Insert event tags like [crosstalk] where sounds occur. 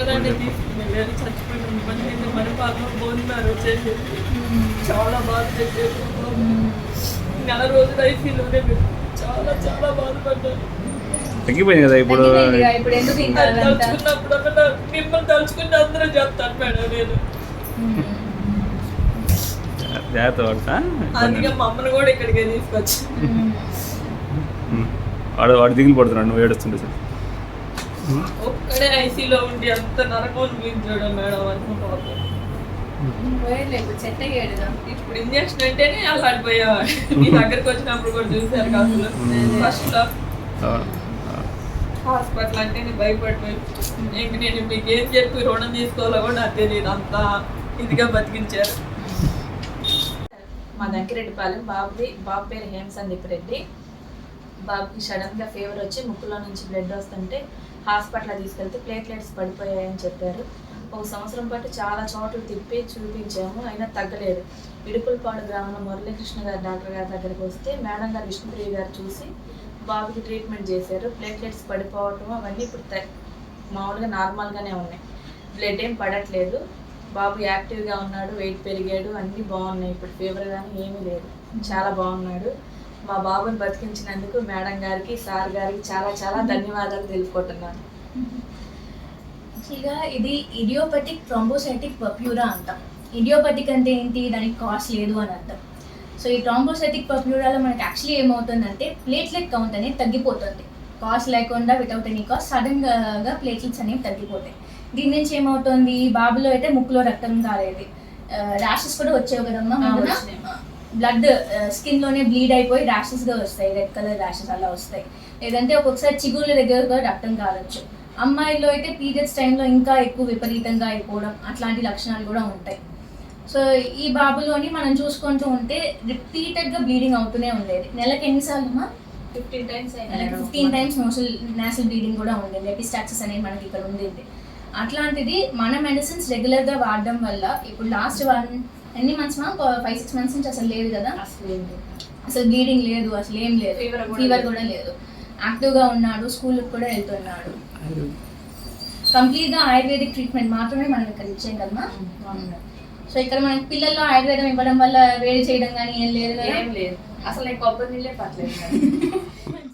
ఒక్కదాన్ని తీసుకుని చచ్చిపోయిన పాపం పోతున్నారు చాలా బాధ పెట్టారు. నెల రోజులు ఐసీలోనే చాలా చాలా తగ్గిపోయింది కదా ఇప్పుడు? తలుచుకున్నప్పుడు మిమ్మల్ని తలుచుకుంటే అందరూ చెప్తాను మేడం నేను. జాగ్రత్త పడతా. అందుకే మా అమ్మని కూడా ఇక్కడికే తీసుకొచ్చి వాడు వాడు దిగులు పడుతున్నాడు నువ్వు ఏడుస్తుంటే సార్. ఒక్కడే ఐసీలో ఉండి అంత నరకం అనిపించాడు మేడం అనుకుంటా ఇప్పుడు ఇంజక్షన్ అంటేనే అలాడిపోయేవాడు [laughs] మీ దగ్గరకు వచ్చినప్పుడు కూడా చూసారు కదా అసలు. ఫస్ట్లో. హాస్పిటల్ అంటే నేను భయపడిపోయి ఇంక నేను మీకు ఏం చెప్పి రుణం తీసుకోవాలో కూడా నాకు తెలియదు. అంత ఇదిగా బతికించారు. మా దగ్గరెడ్డిపాలెం బాబుది. బాబు పేరు హేమసందీప్ రెడ్డి. బాబుకి సడన్గా ఫీవర్ వచ్చి ముక్కులో నుంచి బ్లడ్ వస్తుంటే హాస్పిటల్ తీసుకెళ్తే ప్లేట్లెట్స్ పడిపోయాయని చెప్పారు. ఒక సంవత్సరం పాటు చాలా చోట్ల తిప్పి చూపించాము అయినా తగ్గలేదు. ఇడుపులపాడు గ్రామంలో మురళీకృష్ణ గారు డాక్టర్ గారి దగ్గరికి వస్తే మేడం గారు విష్ణుప్రియ గారు చూసి బాబుకి ట్రీట్మెంట్ చేశారు. ప్లేట్లెట్స్ పడిపోవటం అవన్నీ ఇప్పుడు త- మామూలుగా నార్మల్గానే ఉన్నాయి. బ్లడ్ ఏం పడట్లేదు. బాబు యాక్టివ్గా ఉన్నాడు వెయిట్ పెరిగాడు అన్నీ బాగున్నాయి. ఇప్పుడు ఫీవర్ కానీ ఏమీ లేదు. చాలా బాగున్నాడు. మా బాబుని బతికించినందుకు మేడం గారికి సార్ గారికి చాలా చాలా ధన్యవాదాలు తెలుపుకుంటున్నాను. యాక్చువల్గా ఇది ఇడియోపతిక్ థ్రాంబోసైటిక్ పప్యూరా అంటాం. ఇడియోపతిక్ అంటే ఏంటి? దానికి కాస్ట్ లేదు అని అర్థం. సో ఈ థ్రాంబోసైటిక్ పప్యూరాలో మనకి యాక్చువల్లీ ఏమవుతుందంటే ప్లేట్లెట్ కౌంట్ అనేది తగ్గిపోతుంది. కాస్ట్ లేకుండా వితౌట్ ఎనీ కాస్ట్ సడన్గా ప్లేట్లెట్స్ అనేవి తగ్గిపోతాయి. దీని నుంచి ఏమవుతుంది? బాబులో అయితే ముక్కులో రక్తం కాలేదు. ర్యాషెస్ కూడా వచ్చేవి కదమ్మా. బ్లడ్ స్కిన్లోనే బ్లీడ్ అయిపోయి ర్యాషెస్గా వస్తాయి. రెడ్ కలర్ ర్యాషెస్ అలా వస్తాయి. లేదంటే ఒక్కొక్కసారి చిగుళ్ళ దగ్గర కూడా రక్తం కావచ్చు. అమ్మాయిల్లో అయితే పీరియడ్స్ టైంలో ఇంకా ఎక్కువ విపరీతంగా అయిపోవడం అట్లాంటి లక్షణాలు కూడా ఉంటాయి. సో ఈ బాబులోని మనం చూసుకుంటూ ఉంటే రిపీటెడ్గా బ్లీడింగ్ అవుతూనే ఉండేది. నెలకి ఎన్నిసార్లు అమ్మా? Fifteen times fifteen times nasal nasal bleeding కూడా ఉండేది. ఎపిస్టాక్సిస్ అనేది మనకి ఇక్కడ ఉండేది. అట్లాంటిది మన మెడిసిన్స్ రెగ్యులర్గా వాడడం వల్ల ఇప్పుడు లాస్ట్ వన్ ఎన్ని మంత్స్ మా? ఫైవ్ సిక్స్ మంత్స్ నుంచి అసలు లేదు కదా. అసలు బ్లీడింగ్ లేదు. అసలు ఏం లేదు. ఫీవర్. కూడా లేదు. యాక్టివ్గా ఉన్నాడు స్కూల్కి కూడా వెళ్తున్నాడు. కంప్లీట్గా ఆయుర్వేదిక్ ట్రీట్మెంట్ మాత్రమే మనం ఇక్కడ ఇచ్చాం కదమ్మా బాగున్నాడు. సో ఇక్కడ మనకి పిల్లల్లో ఆయుర్వేదం ఇవ్వడం వల్ల వేడి చేయడం కానీ ఏం లేదు కదా? ఏం లేదు. అసలు నేను కొబ్బరి నీళ్ళే పట్టలేదు. [laughs]